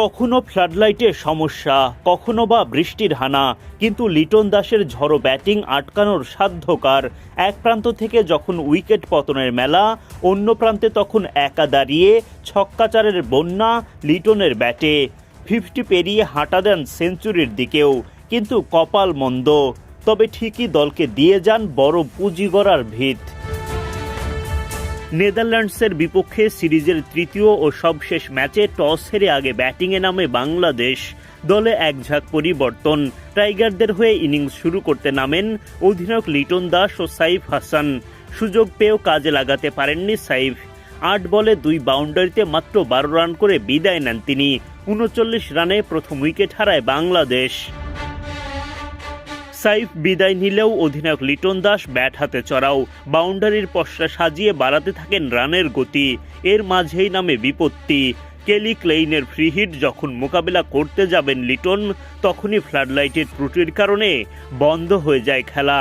কখনো ফ্লাডলাইটের সমস্যা, কখনো বা বৃষ্টির হানা, কিন্তু লিটন দাসের ঝড়ো ব্যাটিং আটকানোর সাধ্যকার। এক প্রান্ত থেকে যখন উইকেট পতনের মেলা, অন্য প্রান্তে তখন একা দাঁড়িয়ে ছক্কাচারের বন্যা লিটনের ব্যাটে। ফিফটি পেরিয়ে হাঁটা দেন সেঞ্চুরির দিকেও, কিন্তু কপাল মন্দ। তবে ঠিকই দলকে দিয়ে যান বড় পুঁজি গড়ার ভিত। নেদারল্যান্ডসের বিপক্ষে সিরিজের তৃতীয় ও সবশেষ ম্যাচে টস হেরে আগে ব্যাটিংয়ে নামে বাংলাদেশ। দলে একঝাঁক পরিবর্তন। টাইগারদের হয়ে ইনিংস শুরু করতে নামেন অধিনায়ক লিটন দাস ও সাইফ হাসান। সুযোগ পেয়েও কাজে লাগাতে পারেননি সাইফ। আট বলে দুই বাউন্ডারিতে মাত্র বারো রান করে বিদায় নেন তিনি। উনচল্লিশ রানে প্রথম উইকেট হারায় বাংলাদেশ। সাইফ বিদায় নিলেও অধিনায়ক লিটন দাস ব্যাট হাতে চড়াও। বাউন্ডারির পশরা সাজিয়ে বাড়াতে থাকেন রানের গতি। এর মাঝেই নামে বিপত্তি। কেলি ক্লেইনের ফ্রি হিট যখন মোকাবেলা করতে যাবেন লিটন, তখনই ফ্লাডলাইটের ত্রুটির কারণে বন্ধ হয়ে যায় খেলা।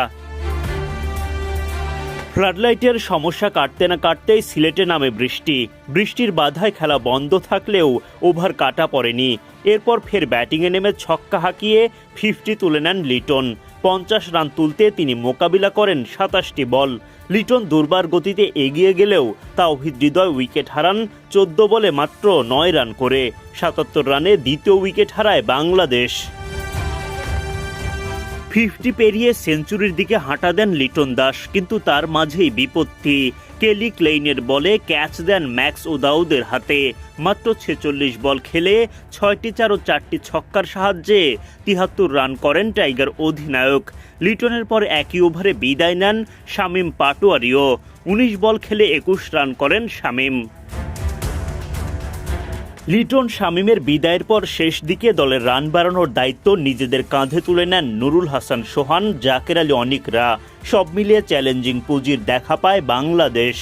ফ্লাডলাইটের সমস্যা কাটতে না কাটতেই সিলেটে নামে বৃষ্টি। বৃষ্টির বাধায় খেলা বন্ধ থাকলেও ওভার কাটা পড়েনি। এরপর ফের ব্যাটিংয়ে নেমে ছক্কা হাঁকিয়ে ফিফটি তুলে নেন লিটন। পঞ্চাশ রান তুলতে তিনি মোকাবিলা করেন সাতাশটি বল। লিটন দুর্বার গতিতে এগিয়ে গেলেও তা হৃদয় উইকেট হারান চোদ্দ বলে মাত্র নয় রান করে। সাতাত্তর রানে দ্বিতীয় উইকেট হারায় বাংলাদেশ। ফিফটি পেরিয়ে সেঞ্চুরির দিকে হাঁটা দেন লিটন দাস, কিন্তু তার মাঝেই বিপত্তি। কেলি ক্লেইনের বলে ক্যাচ দেন ম্যাক্স ওদাউদের হাতে। মাত্র ছেচল্লিশ বল খেলে ছয়টি চার ও চারটি ছক্কার সাহায্যে তিহাত্তর রান করেন টাইগার অধিনায়ক। লিটনের পর একই ওভারে বিদায় নেন শামীম পাটোয়ারিও। উনিশ বল খেলে একুশ রান করেন শামীম। লিটন শামীমের বিদায়ের পর শেষ দিকে দলের রান বাড়ানোর দায়িত্ব নিজেদের কাঁধে তুলে নেন নুরুল হাসান সোহান, জাকের আলী অনিকরা। সব মিলিয়ে চ্যালেঞ্জিং পুঁজির দেখা পায় বাংলাদেশ।